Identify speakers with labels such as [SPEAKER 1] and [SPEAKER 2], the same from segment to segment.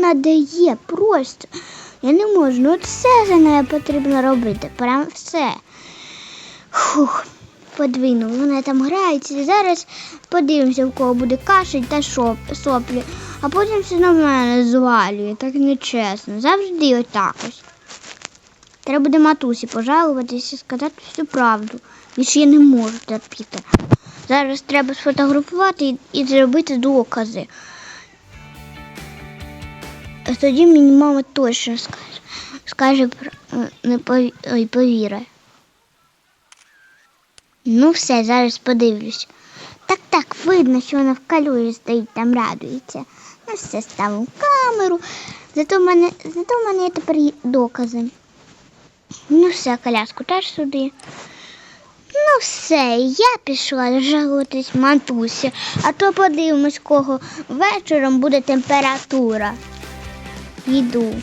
[SPEAKER 1] надає просто. Я не можу. Ну, от все за нею потрібно робити. Прям все. Фух, подвинув. Вони там граються. Зараз подивимося, в кого буде кашель та шоп, соплі. А потім все на мене звалює. Так нечесно. Завжди отак ось. Треба буде матусі пожалуватися і сказати всю правду. Більше я не можу терпіти. Зараз треба сфотографувати і, і зробити докази. А тоді мені мама точно скаже, скаже не пові- повіри. Ну все, зараз подивлюсь. Так, так, видно, що вона в калюжі стоїть, там радується. Ну все, ставимо камеру. Зато в мене, зато в мене є тепер докази. Ну все, коляску теж сюди. Ну все, я пішла жалуватись матусі, а то подивимось, кого вечором буде температура. Йду.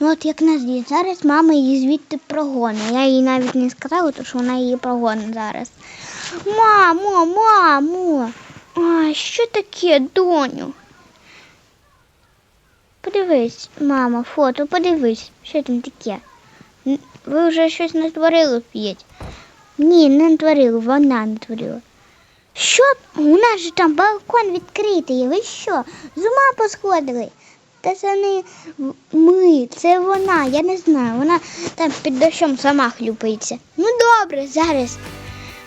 [SPEAKER 1] Ну от як нас є, зараз мама її звідти прогоне. Я їй навіть не сказала, тому що вона її прогоне зараз. Мамо, мамо. А, що таке, доню? Подивись, мама, фото, подивись, що там таке. Ви вже щось натворили п'ять. Ні, не натворили, вона натворила. Що? У нас же там балкон відкритий. Ви що? З ума посходили? Та це не ми, це вона, я не знаю. Вона там під дощом сама хлюпається. Ну добре, зараз.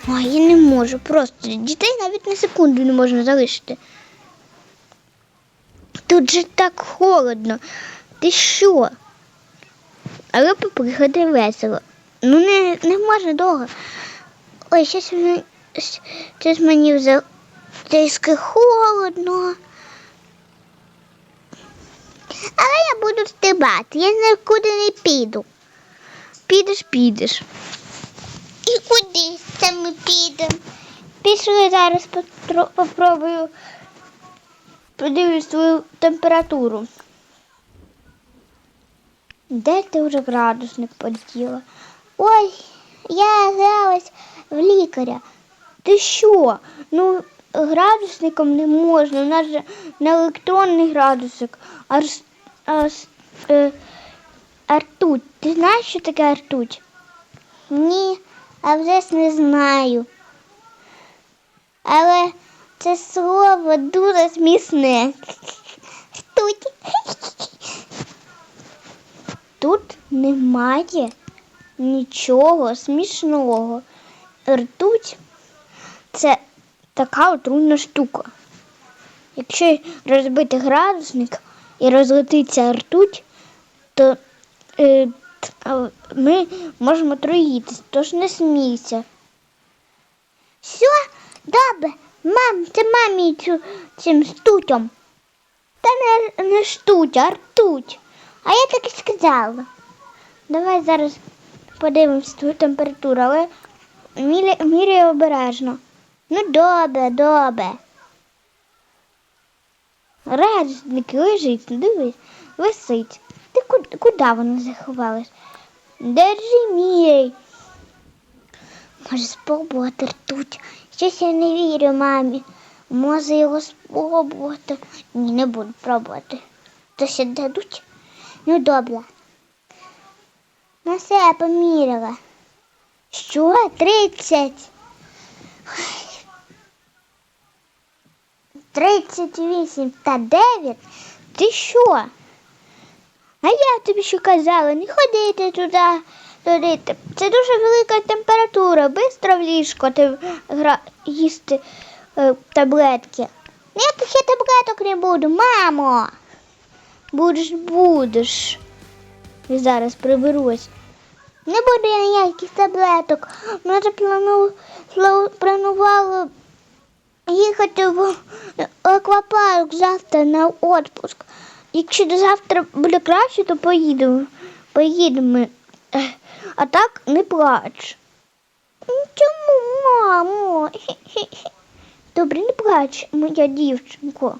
[SPEAKER 1] Ой, я не можу. Просто дітей навіть на секунду не можна залишити. Тут же так холодно. Ти що? Але попригати весело. Ну не, не можна довго. Ой, щось мені, щось мені вже трішки холодно. Але я буду стрибати, я нікуди не піду. Підеш, підеш. І куди це ми підемо? Пішли зараз попробую подивлюсь свою температуру. Де ти вже градусник поділа? Ой, я гралась в лікаря. Ти що? Ну, градусником не можна. У нас же не електронний градусник, а, а е, а ртуть. Ти знаєш, що таке ртуть? Ні, а вже не знаю. Але це слово дуже смісне. Ртуть. Тут немає нічого смішного. Ртуть це така отруйна штука. Якщо розбити градусник і розлетиться ртуть, то е, ми можемо труїтись, тож не смійся. Все, добре, мам, це мамі цю, цим стутям. Та не, не штуть, а ртуть. А я так і сказала. Давай зараз подивимось твою температуру, але міряй обережно. Ну, добре, добре. Радісник лежить, дивись, висить. Ти куди, куди вона заховалась? Держи мій. Може спробувати ртуть. Щось я не вірю мамі. Може його спробувати. Ні, не буду пробувати. То ще дадуть? Ну добре. Ну все, поміряла. Що? Тридцять? Тридцять вісім та дев'ять? Ти що? А я тобі що казала, не ходити туди, туди. Це дуже велика температура. Бистро в ліжко ти гра... їсти е, таблетки. Ніяких я таблеток не буду, мамо. Будеш, будеш. І зараз приберусь. Не буду я ніяких таблеток. Ми вже плану... пла- планували їхати в аквапарк завтра на відпуск. Якщо до завтра буде краще, то поїдемо. Поїдемо. А так не плач. Ну, Чому, мамо? Добре, не плач, моя дівчинко.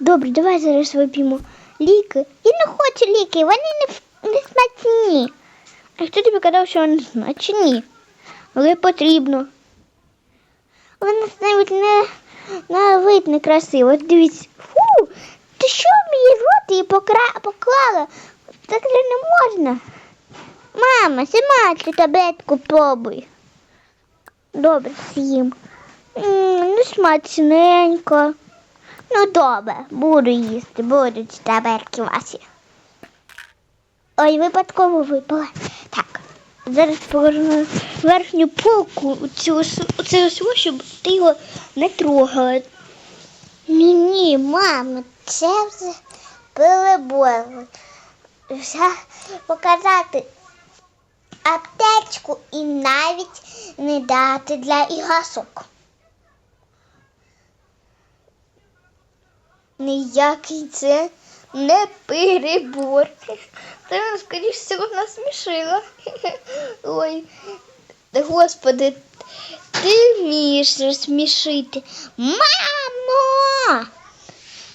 [SPEAKER 1] Добре, давай зараз вип'ємо ліки. Я не хочу ліки, вони не, не смачні. А хто тобі казав, що вони смачні? Але потрібно. Вони навіть не сидить некрасиво. Дивіться. Фу, ти що в мій рот її покра... поклала? Так же не можна. Мама, сама цю таблетку пробуй. Добре, з'їм. Ну, смачненько. Ну, добре, буду їсти, буду ці таблетки ваші. Ой, випадково випала. Так, зараз поверну верхню полку цього, всього, щоб ти його не трогала. Ні, ні, мамо, це вже перебор. Вже показати аптечку і навіть не дати для іграшок. Ніякий це не перебор. Ти, скоріш всього, насмішила. Ой, господи, ти вмієш розсмішити. Мамо!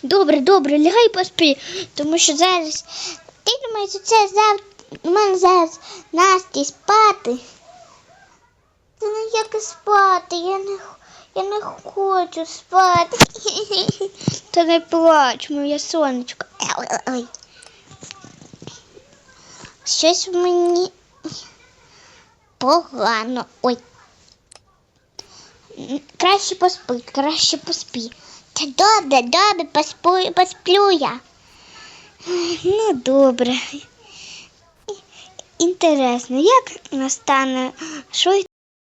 [SPEAKER 1] Добре, добре, лягай поспи, тому що зараз ти думаєш, що це завтра у мене зараз Насті спати. Та ну як спати, я не, я не хочу спати. Та не плач, моє сонечко. Ой. Щось мені погано. Ой. Краще поспи, краще поспи. Та добре, добре, посплю, посплю я. Ну, добре. Інтересно, як настане, що